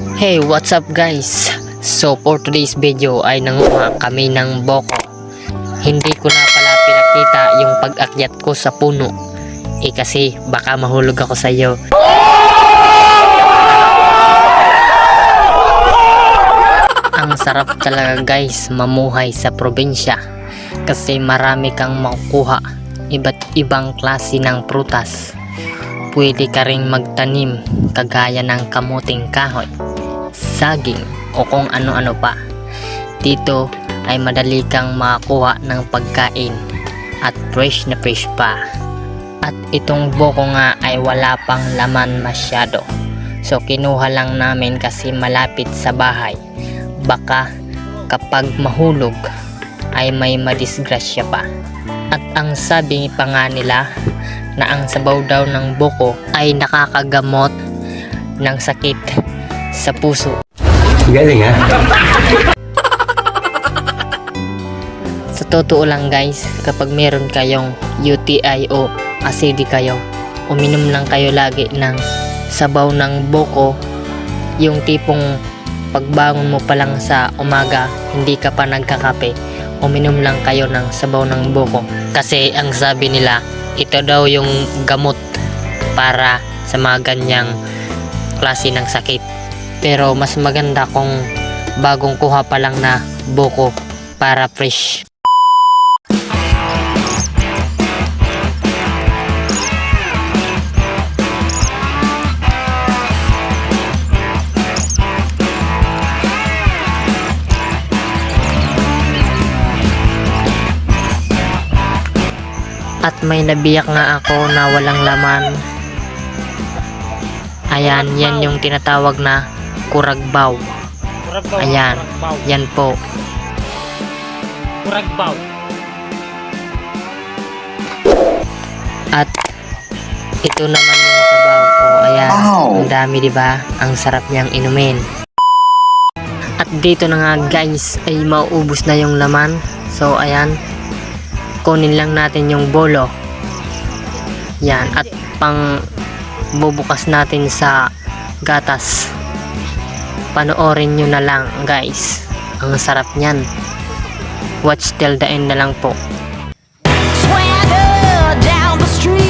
Hey, what's up guys? So for today's video ay nanguha kami ng boko. Hindi ko na pala pinakita yung pag-akyat ko sa puno. Eh kasi baka mahulog ako sa iyo. Ang sarap talaga guys mamuhay sa probinsya kasi marami kang makukuha iba't ibang klase ng prutas. Pwede ka ring magtanim kagaya ng kamuting kahoy, saging o kung ano-ano pa. Dito ay madali kang makakuha ng pagkain at fresh na fresh pa. At itong buko nga ay wala pang laman masyado. So kinuha lang namin kasi malapit sa bahay. Baka kapag mahulog ay may madisgrasya pa. At ang sabi pa nga nila na ang sabaw daw ng buko ay nakakagamot ng sakit sa puso. Galing ha? Sa totoo lang guys, kapag meron kayong UTI o asidi kayo, uminom lang kayo lagi ng sabaw ng buko, yung tipong pagbangon mo pa lang sa umaga, hindi ka pa nagkakape, uminom lang kayo ng sabaw ng buko. Kasi ang sabi nila, ito daw yung gamot para sa mga ganyang klase ng sakit. Pero mas maganda kung bagong kuha pa lang na buko para fresh. At may nabiyak nga ako na walang laman. Ayan, yan yung tinatawag na kuragbaw. Ayan, yan po. Kuragbaw. At ito naman yung sabaw. O ayan, ang dami 'di ba? Ang sarap niyang inumin. At dito na nga guys ay mauubos na yung laman. So ayan, kunin lang natin yung bolo. Yan, at pang bubukas natin sa gatas panoorin nyo na lang guys. Ang sarap nyan watch till the end na lang po. Swagger down the street.